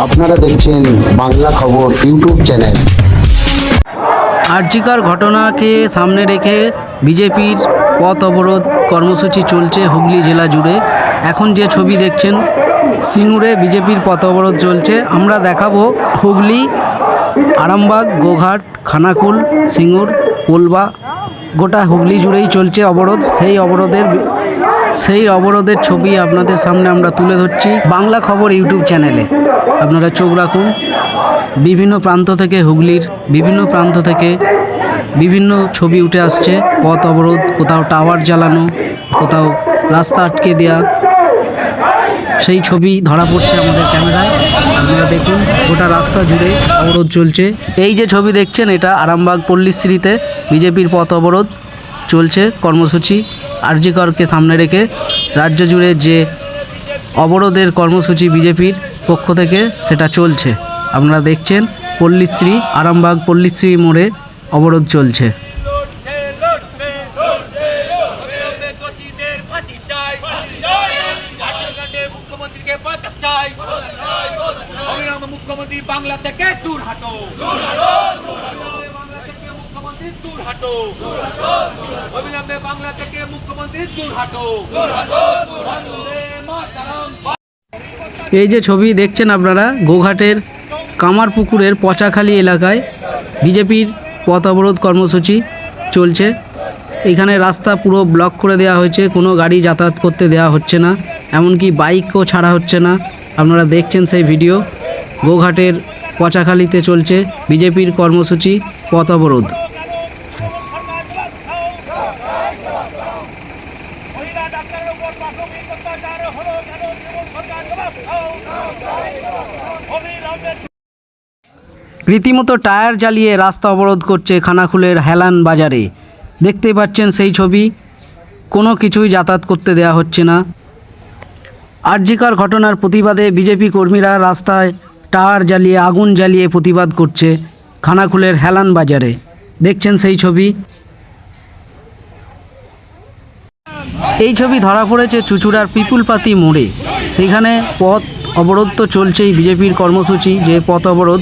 আপনারা দেখছেন বাংলা খবর ইউটিউব চ্যানেল। আর্জিকার ঘটনাকে সামনে রেখে বিজেপির পথ অবরোধ কর্মসূচি চলছে হুগলি জেলা জুড়ে। এখন যে ছবি দেখছেন, সিঙ্গুরে বিজেপির পথ অবরোধ চলছে। আমরা দেখাবো হুগলি, আরামবাগ, গোঘাট, খানাকুল, সিঙ্গুর, পোলবা, গোটা হুগলি জুড়েই চলছে অবরোধ। সেই অবরোধের সেই অবরোধের ছবি আপনাদের সামনে আমরা তুলে ধরছি বাংলা খবর ইউটিউব চ্যানেলে। আপনারা চোখ রাখুন। বিভিন্ন প্রান্ত থেকে হুগলির বিভিন্ন প্রান্ত থেকে বিভিন্ন ছবি উঠে আসছে। পথ অবরোধ, কোথাও টাওয়ার জ্বালানো, কোথাও রাস্তা আটকে দেওয়া সেই ছবি ধরা পড়ছে আমাদের ক্যামেরায়। আপনারা দেখুন, গোটা রাস্তা জুড়ে অবরোধ চলছে। এই যে ছবি দেখছেন, এটা আরামবাগ পল্লীশ্রীতে বিজেপির পথ অবরোধ চলছে। কর্মসূচি আরজিকরকে সামনে রেখে রাজ্য জুড়ে যে অবরোধের কর্মসূচি বিজেপির পক্ষ থেকে সেটা চলছে। আপনারা দেখছেন পল্লীশ্রী, আরামবাগ পল্লীশ্রী মোড়ে অবরোধ চলছে। বাংলা থেকে মুখ্যমন্ত্রী দূর হাঁটো দূর হাঁটো দূর হাঁটো মাতারাম এই যে ছবি দেখছেন আপনারা, গোঘাটের কামারপুকুরের পচাখালী এলাকায় বিজেপির পথ অবরোধ কর্মসূচি চলছে। এখানে রাস্তা পুরো ব্লক করে দেওয়া হয়েছে, কোনো গাড়ি যাতায়াত করতে দেওয়া হচ্ছে না, এমনকি বাইকও ছাড়া হচ্ছে না। আপনারা দেখছেন সেই ভিডিও, গোঘাটের পচাখালীতে চলছে বিজেপির কর্মসূচি পথ অবরোধ। ডাক্তারের উপর প্রাথমিক অত্যাচার হলো কেন? তৃণমূল সরকার জবাব রীতিমতো টায়ার জ্বালিয়ে রাস্তা অবরোধ করছে খানাকুলের হেলান বাজারে। দেখতে পাচ্ছেন সেই ছবি। কোনো কিছুই যাতায়াত করতে দেওয়া হচ্ছে না। আরজিকার ঘটনার প্রতিবাদে বিজেপি কর্মীরা রাস্তায় টায়ার জ্বালিয়ে, আগুন জ্বালিয়ে প্রতিবাদ করছে খানাকুলের হেলান বাজারে। দেখছেন সেই ছবি। এই ছবি ধরা পড়েছে চুচুড়ার পিপুলপাতি মোড়ে। সেইখানে পথ অবরোধ তো চলছেই বিজেপির কর্মসূচি, যে পথ অবরোধ,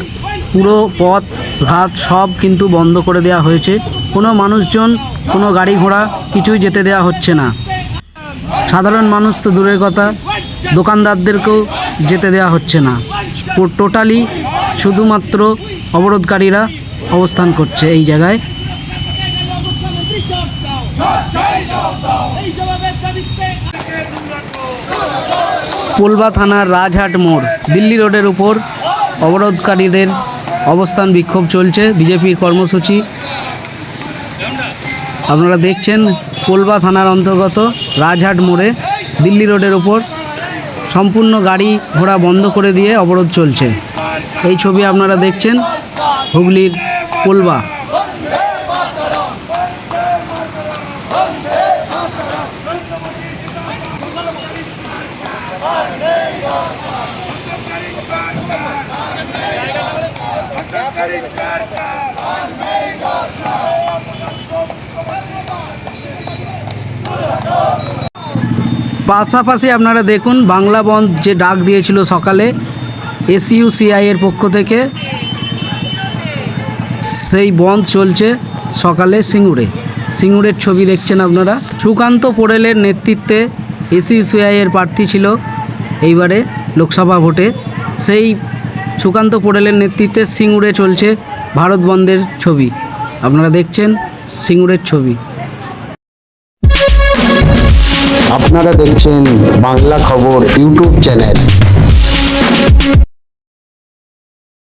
পুরো পথ, ঘাট সব কিন্তু বন্ধ করে দেওয়া হয়েছে। কোনো মানুষজন, কোনো গাড়ি ঘোড়া কিছুই যেতে দেওয়া হচ্ছে না। সাধারণ মানুষ তো দূরের কথা, দোকানদারদেরকেও যেতে দেওয়া হচ্ছে না। টোটালি শুধুমাত্র অবরোধকারীরা অবস্থান করছে এই জায়গায়। পোলবা থানার রাজহাট মোড়। দিল্লি রোডের উপর অবরোধকারীদের অবস্থান বিক্ষোভ চলছে বিজেপির কর্মসূচি। আপনারা দেখছেন পোলবা থানার অন্তর্গত রাজহাট মোড়ে দিল্লি রোডের উপর সম্পূর্ণ গাড়ি ঘোড়া বন্ধ করে দিয়ে অবরোধ চলছে। এই ছবি আপনারা দেখছেন হুগলির পোলবা পাশাপাশি আপনারা দেখুন, বাংলা বন্ধ যে ডাক দিয়েছিল সকালে এসইউসিআই এর পক্ষ থেকে, সেই বন্ধ চলছে সকালে সিঙ্গুরে। সিঙ্গুরের ছবি দেখছেন আপনারা। সুকান্ত পোড়েলের নেতৃত্বে এসইউসিআই এর প্রার্থী ছিল এইবারে লোকসভা ভোটে। সেই সুকান্ত পোড়েলের নেতৃত্বে সিঙ্গুরে চলছে ভারত বন্ধের ছবি। আপনারা দেখছেন সিঙ্গুরের ছবি। আপনারা দেখছেন বাংলা খবর ইউটিউব চ্যানেল।